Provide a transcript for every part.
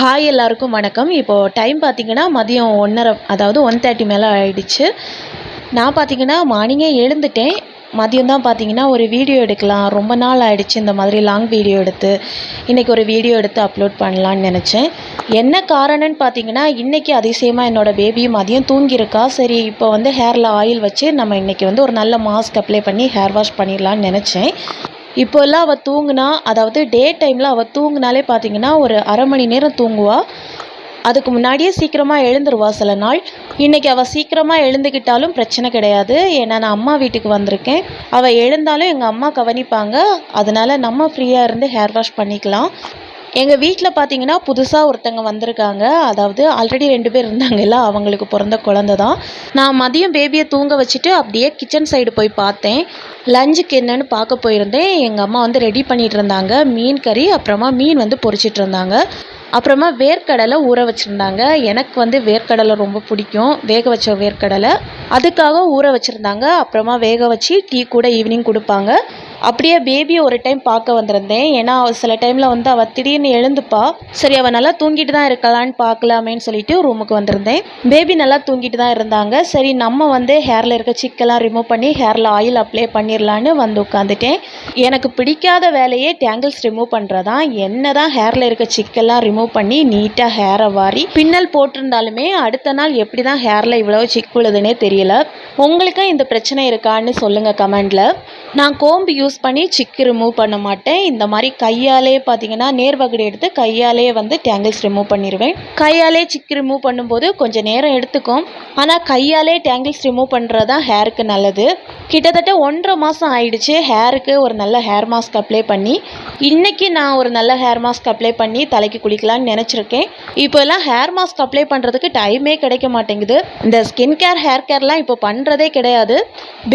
Hi எல்லாருக்கும் வணக்கம். இப்போது டைம் பார்த்திங்கன்னா மதியம் ஒன்றரை அதாவது ஒன் தேர்ட்டி மேலே ஆகிடுச்சு நான் பார்த்தீங்கன்னா மார்னிங்கே எழுந்துட்டேன். மதியம் தான் பார்த்தீங்கன்னா ஒரு வீடியோ எடுக்கலாம். ரொம்ப நாள் ஆகிடுச்சு இந்த மாதிரி லாங் வீடியோ எடுத்து. இன்றைக்கி ஒரு வீடியோ எடுத்து அப்லோட் பண்ணலான்னு நினச்சேன். என்ன காரணம்னு பார்த்தீங்கன்னா இன்றைக்கி அதிசயமாக என்னோடய பேபி மதியம் தூங்கியிருக்கா. சரி இப்போ வந்து ஹேரில் ஆயில் வச்சு நம்ம இன்றைக்கி வந்து ஒரு நல்ல மாஸ்க் அப்ளை பண்ணி ஹேர் வாஷ் பண்ணிடலான்னு நினச்சேன். இப்போல்லாம் அவள் தூங்கினா அதாவது டே டைமில் அவள் தூங்குனாலே பார்த்தீங்கன்னா ஒரு அரை மணி நேரம் தூங்குவாள் அதுக்கு முன்னாடியே சீக்கிரமாக எழுந்துருவா சில நாள். இன்றைக்கி அவள் சீக்கிரமாக எழுந்துக்கிட்டாலும் பிரச்சனை கிடையாது. ஏன்னா நான் அம்மா வீட்டுக்கு வந்திருக்கேன். அவள் எழுந்தாலும் எங்கள் அம்மா கவனிப்பாங்க. அதனால் நம்ம ஃப்ரீயாக இருந்து ஹேர் வாஷ் பண்ணிக்கலாம். எங்கள் வீட்டில் பார்த்தீங்கன்னா புதுசாக ஒருத்தங்க வந்திருக்காங்க. அதாவது ஆல்ரெடி ரெண்டு பேர் இருந்தாங்கல்ல அவங்களுக்கு பிறந்த குழந்த தான். நான் மதியம் பேபியை தூங்க வச்சுட்டு அப்படியே கிச்சன் சைடு போய் பார்த்தேன். லஞ்சுக்கு என்னென்னு பார்க்க போயிருந்தேன். எங்கள் அம்மா வந்து ரெடி பண்ணிகிட்டு இருந்தாங்க. மீன் கறி அப்புறமா மீன் வந்து பொறிச்சிட்டு இருந்தாங்க. அப்புறமா வேர்க்கடலை ஊற வச்சுருந்தாங்க. எனக்கு வந்து வேர்க்கடலை ரொம்ப பிடிக்கும். வேக வச்ச வேர்க்கடலை. அதுக்காக ஊற வச்சுருந்தாங்க. அப்புறமா வேக வச்சு டீ கூட ஈவினிங் கொடுப்பாங்க. அப்படியே பேபியை ஒரு டைம் பார்க்க வந்திருந்தேன். ஏன்னா சில டைமில் வந்து அவள் திடீர்னு எழுந்துப்பா. சரி அவள் நல்லா தூங்கிட்டு தான் இருக்கலான்னு பார்க்கலாமேன்னு சொல்லிட்டு ரூமுக்கு வந்திருந்தேன். பேபி நல்லா தூங்கிட்டு தான் இருந்தாங்க. சரி நம்ம வந்து ஹேரில் இருக்க சிக்கெல்லாம் ரிமூவ் பண்ணி ஹேரில் ஆயில் அப்ளை பண்ணிடலான்னு வந்து உட்காந்துட்டேன் எனக்கு பிடிக்காத வேலையே டேங்கிள்ஸ் ரிமூவ் பண்ணுறதான் என்ன தான் ஹேரில் இருக்க சிக்கெல்லாம் ரிமூவ் பண்ணி நீட்டாக ஹேரை வாரி பின்னல் போட்டிருந்தாலுமே அடுத்த நாள் எப்படி தான் ஹேரில் இவ்வளோ சிக் விழுதுன்னே தெரியல. உங்களுக்கும் இந்த பிரச்சனை இருக்கான்னு சொல்லுங்கள் கமெண்டில் நான் கோம்பு யூஸ் பண்ணி சிக்கு ரிமூவ் பண்ண மாட்டேன். இந்த மாதிரி கையாலே பார்த்தீங்கன்னா நேர்வகடு எடுத்து கையாலே வந்து டேங்கிள்ஸ் ரிமூவ் பண்ணிடுவேன் கையாலே சிக்கு ரிமூவ் பண்ணும்போது கொஞ்சம் நேரம் எடுத்துக்கும். ஆனால் கையாலே டேங்கிள்ஸ் ரிமூவ் பண்ணுறது தான் ஹேருக்கு நல்லது. கிட்டத்தட்ட ஒன்றரை மாதம் ஆயிடுச்சு ஹேருக்கு ஒரு நல்ல ஹேர் மாஸ்க் அப்ளை பண்ணி. இன்றைக்கி நான் ஒரு நல்ல ஹேர் மாஸ்க் அப்ளை பண்ணி தலைக்கு குளிக்கலாம்னு நினச்சிருக்கேன். இப்போல்லாம் ஹேர் மாஸ்க் அப்ளை பண்ணுறதுக்கு டைமே கிடைக்க மாட்டேங்குது. இந்த ஸ்கின் கேர் ஹேர் கேர்லாம் இப்போ பண்ணுறதே கிடையாது.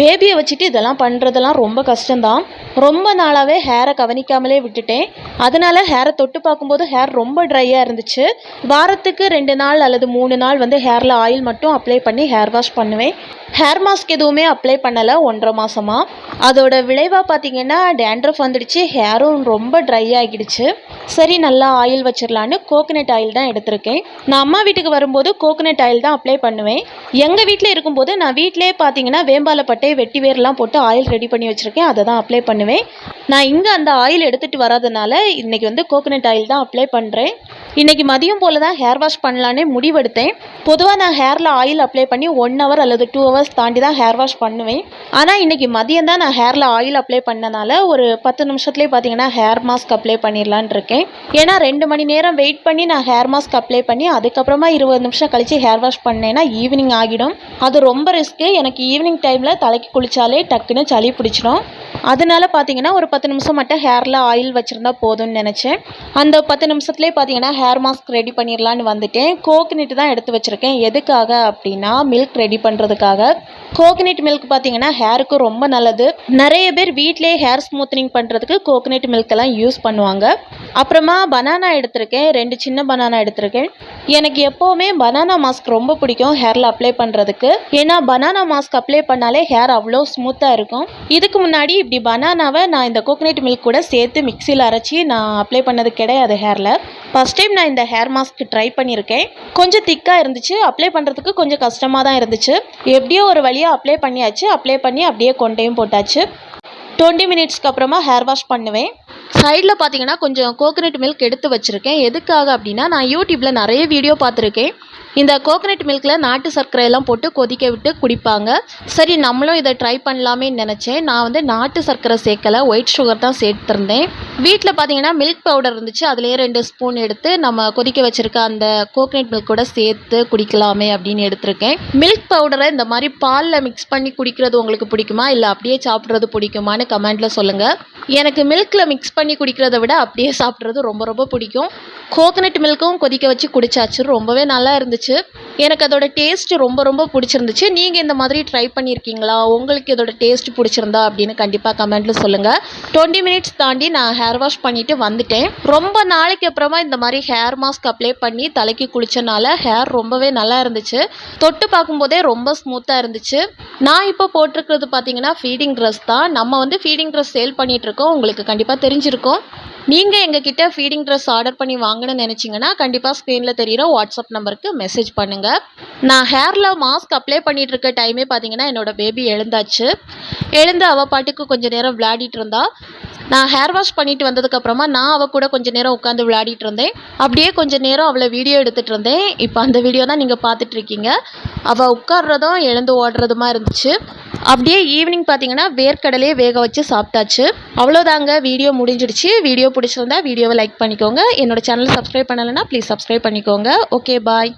பேபியை வச்சுட்டு இதெல்லாம் பண்ணுறதெல்லாம் ரொம்ப கஷ்டம்தான். ரொம்ப நாளாகவே ஹேரை கவனிக்காமலே விட்டுட்டேன். அதனால் ஹேரை தொட்டு பார்க்கும்போது ஹேர் ரொம்ப ட்ரையாக இருந்துச்சு. வாரத்துக்கு ரெண்டு நாள் அல்லது மூணு நாள் வந்து ஹேரில் ஆயில் மட்டும் அப்ளை பண்ணி ஹேர் வாஷ் பண்ணுவேன். ஹேர் மாஸ்க் எதுவுமே அப்ளை பண்ணலை ஒன்றரை மாதமாக அதோட விளைவாக பார்த்தீங்கன்னா டேண்ட்ரஃப் வந்துடுச்சு ஹேரும் ரொம்ப ட்ரை ஆகிடுச்சு. சரி நல்லா ஆயில் வச்சிடலான்னு கோகனட் ஆயில் தான் எடுத்திருக்கேன். நான் அம்மா வீட்டுக்கு வரும்போது கோகனட் ஆயில் தான் அப்ளை பண்ணுவேன். எங்கள் வீட்டில் இருக்கும்போது நான் வீட்டிலே பார்த்தீங்கன்னா வேம்பாலப்பட்டை வெட்டி வேர்லாம் போட்டு ஆயில் ரெடி பண்ணி வச்சுருக்கேன். அதை தான் அப்ளை பண்ணுவேன். நான் இங்கே அந்த ஆயில் எடுத்துகிட்டு வராதனால இன்னைக்கு வந்து கோகனட் ஆயில் தான் அப்ளை பண்ணுறேன் இன்னைக்கு மதியம் போல் தான் ஹேர் வாஷ் பண்ணலான்னு முடிவெடுத்தேன். பொதுவாக நான் ஹேரில் ஆயில் அப்ளை பண்ணி ஒன் ஹவர் அல்லது டூ ஹவர்ஸ் தாண்டி தான் ஹேர் வாஷ் பண்ணுவேன். ஆனால் இன்னைக்கு மதியம் தான் நான் ஹேரில் ஆயில் அப்ளை பண்ணனால ஒரு பத்து நிமிஷத்துலேயே பார்த்தீங்கன்னா ஹேர் மாஸ்க் அப்ளை பண்ணிடலான்னு இருக்கேன். ஏன்னா ரெண்டு மணி நேரம் வெயிட் பண்ணி நான் ஹேர் மாஸ்க் அப்ளை பண்ணி அதுக்கப்புறமா இருபது நிமிஷம் கழித்து ஹேர் வாஷ் பண்ணேன்னா ஈவினிங் ஆகிடும். அது ரொம்ப ரிஸ்க்கு எனக்கு ஈவினிங் டைமில் தலைக்கு குளித்தாலே டக்குன்னு சளி பிடிச்சிடும். அதனால பார்த்தீங்கன்னா ஒரு பத்து நிமிஷம் மட்டும் ஹேரில் ஆயில் வச்சுருந்தா போதும்னு நினச்சேன். அந்த பத்து நிமிஷத்துலேயே பார்த்தீங்கன்னா ஹேர் மாஸ்க் ரெடி பண்ணிடலான்னு வந்துட்டேன். கோகனட் தான் எடுத்து வச்சுருக்கேன். எதுக்காக அப்படின்னா மில்க் ரெடி பண்ணுறதுக்காக கோகனட் மில்க் பார்த்தீங்கன்னா ஹேருக்கு ரொம்ப நல்லது. நிறைய பேர் வீட்டிலே ஹேர் ஸ்மூத்தனிங் பண்ணுறதுக்கு கோகனட் மில்கெல்லாம் யூஸ் பண்ணுவாங்க. அப்புறமா பனானா எடுத்திருக்கேன். ரெண்டு சின்ன பனானா எடுத்திருக்கேன். எனக்கு எப்போவுமே பனானா மாஸ்க் ரொம்ப பிடிக்கும் ஹேரில் அப்ளை பண்ணுறதுக்கு ஏன்னா பனானா மாஸ்க் அப்ளை பண்ணாலே ஹேர் அவ்வளோ ஸ்மூத்தாக இருக்கும். இதுக்கு முன்னாடி இப்படி பனானாவை நான் இந்த கோகனட் மில்க் கூட சேர்த்து மிக்சியில் அரைச்சி நான் அப்ளை பண்ணது கிடையாது ஹேரில் ஃபஸ்ட் டைம் நான் இந்த ஹேர் மாஸ்க் ட்ரை பண்ணியிருக்கேன். கொஞ்சம் திக்காக இருந்துச்சு. அப்ளை பண்ணுறதுக்கு கொஞ்சம் கஷ்டமாக தான் இருந்துச்சு. எப்படியோ ஒரு வழியாக அப்ளை பண்ணியாச்சு. அப்ளை பண்ணி அப்படியே கொண்டையும் போட்டாச்சு. டுவெண்ட்டி மினிட்ஸ்க்கு அப்புறமா ஹேர் வாஷ் பண்ணுவேன். சைடில் பார்த்தீங்கன்னா கொஞ்சம் கோகனட் மில்க் எடுத்து வச்சுருக்கேன். எதுக்காக அப்படின்னா நான் யூடியூப்பில் நிறைய வீடியோ பார்த்துருக்கேன். இந்த கோகனட் மில்கில் நாட்டு சர்க்கரையெல்லாம் போட்டு கொதிக்க விட்டு குடிப்பாங்க. சரி நம்மளும் இதை ட்ரை பண்ணலாமே நினச்சேன். நான் வந்து நாட்டு சர்க்கரை சேர்க்கலை ஒயிட் சுகர் தான் சேர்த்துருந்தேன். வீட்டில் பார்த்தீங்கன்னா மில்க் பவுடர் இருந்துச்சு. அதுலேயே ரெண்டு ஸ்பூன் எடுத்து நம்ம கொதிக்க வச்சுருக்க அந்த கோகனட் மில்க் கூட சேர்த்து குடிக்கலாமே அப்படின்னு எடுத்திருக்கேன். மில்க் பவுடரை இந்த மாதிரி பாலில் மிக்ஸ் பண்ணி குடிக்கிறது உங்களுக்கு பிடிக்குமா? இல்லை அப்படியே சாப்பிட்றது பிடிக்குமான்னு கமெண்ட்டில் சொல்லுங்கள் எனக்கு மில்கில் மிக்ஸ் பண்ணி குடிக்கிறத விட அப்படியே சாப்பிட்றது ரொம்ப ரொம்ப பிடிக்கும். கோகனட் மில்க்கும் கொதிக்க வச்சு குடித்தாச்சு ரொம்பவே நல்லா இருந்துச்சு. எனக்கு அதோட டேஸ்ட் ரொம்ப ரொம்ப பிடிச்சிருந்துச்சு. நீங்கள் இந்த மாதிரி ட்ரை பண்ணியிருக்கீங்களா உங்களுக்கு இதோட டேஸ்ட் பிடிச்சிருந்தா அப்படின்னு கண்டிப்பாக கமெண்ட்டில் சொல்லுங்கள் டுவெண்ட்டி மினிட்ஸ் தாண்டி நான் ஹேர் வாஷ் பண்ணிவிட்டு வந்துட்டேன். ரொம்ப நாளைக்கு அப்புறமா இந்த மாதிரி ஹேர் மாஸ்க் அப்ளை பண்ணி தலைக்கு குளிச்சனால ஹேர் ரொம்பவே நல்லா இருந்துச்சு. தொட்டு பார்க்கும்போதே ரொம்ப ஸ்மூத்தாக இருந்துச்சு. நான் இப்போ போட்டிருக்கிறது பார்த்தீங்கன்னா ஃபீடிங் ட்ரெஸ் தான். நம்ம வந்து ஃபீடிங் ட்ரெஸ் சேல் பண்ணிகிட்ருக்கோம் உங்களுக்கு கண்டிப்பாக தெரிஞ்சிருக்கும். நீங்கள் எங்ககிட்ட ஃபீடிங் ட்ரெஸ் ஆர்டர் பண்ணி வாங்கணும்னு நினச்சிங்கன்னா கண்டிப்பாக ஸ்க்ரீனில் தெரிகிற வாட்ஸ்அப் நம்பருக்கு மெசேஜ் பண்ணுங்கள் நான் ஹேரில் மாஸ்க் அப்ளை பண்ணிகிட்டு இருக்க டைமே பார்த்தீங்கன்னா என்னோட பேபி எழுந்தாச்சு. எழுந்து அவள் பாட்டுக்கு கொஞ்சம் நேரம் விளையாடிட்டு இருந்தா நான் ஹேர் வாஷ் பண்ணிட்டு வந்ததுக்கப்புறமா நான் அவள் கூட கொஞ்சம் நேரம் உட்காந்து விளையாடிட்டு இருந்தேன். அப்படியே கொஞ்ச நேரம் அவளை வீடியோ எடுத்துகிட்டு இருந்தேன். இப்போ அந்த வீடியோ தான் நீங்கள் பார்த்துட்டு இருக்கீங்க. அவள் உட்கார்றதும் எழுந்து ஓடுறதுமா இருந்துச்சு. அப்படியே ஈவினிங் பார்த்தீங்கன்னா வேர்க்கடலையே வேக வச்சு சாப்பிட்டாச்சு. அவ்வளோதாங்க வீடியோ முடிஞ்சிடுச்சு. வீடியோ பிடிச்சிருந்தா வீடியோவை லைக் பண்ணிக்கோங்க. என்னோட சேனலை சப்ஸ்கிரைப் பண்ணலைன்னா ப்ளீஸ் சப்ஸ்கிரைப் பண்ணிக்கோங்க. Okay bye